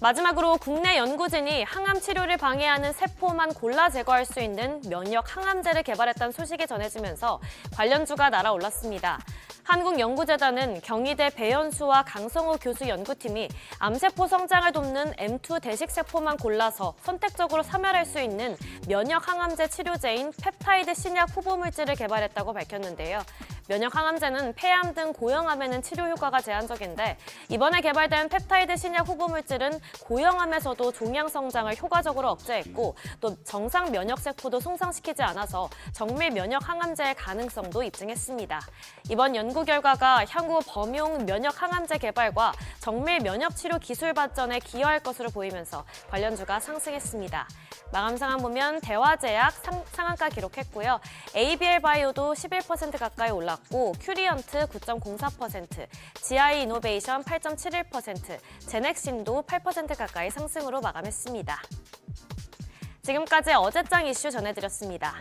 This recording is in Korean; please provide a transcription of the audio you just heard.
마지막으로 국내 연구진이 항암 치료를 방해하는 세포만 골라 제거할 수 있는 면역 항암제를 개발했다는 소식이 전해지면서 관련주가 날아올랐습니다. 한국연구재단은 경희대 배현수와 강성호 교수 연구팀이 암세포 성장을 돕는 M2 대식세포만 골라서 선택적으로 사멸할 수 있는 면역 항암제 치료제인 펩타이드 신약 후보 물질을 개발했다고 밝혔는데요. 면역 항암제는 폐암 등 고형암에는 치료 효과가 제한적인데 이번에 개발된 펩타이드 신약 후보 물질은 고형암에서도 종양 성장을 효과적으로 억제했고 또 정상 면역 세포도 손상시키지 않아서 정밀 면역 항암제의 가능성도 입증했습니다. 이번 연구 결과가 향후 범용 면역 항암제 개발과 정밀 면역 치료 기술 발전에 기여할 것으로 보이면서 관련주가 상승했습니다. 마감 상황 보면 대화제약 상, 상한가 기록했고요. ABL 바이오도 11% 가까이 올 랐고 큐리언트 9.04%, GI 이노베이션 8.71%, 제넥신도 8% 가까이 상승으로 마감했습니다. 지금까지 어제장 이슈 전해드렸습니다.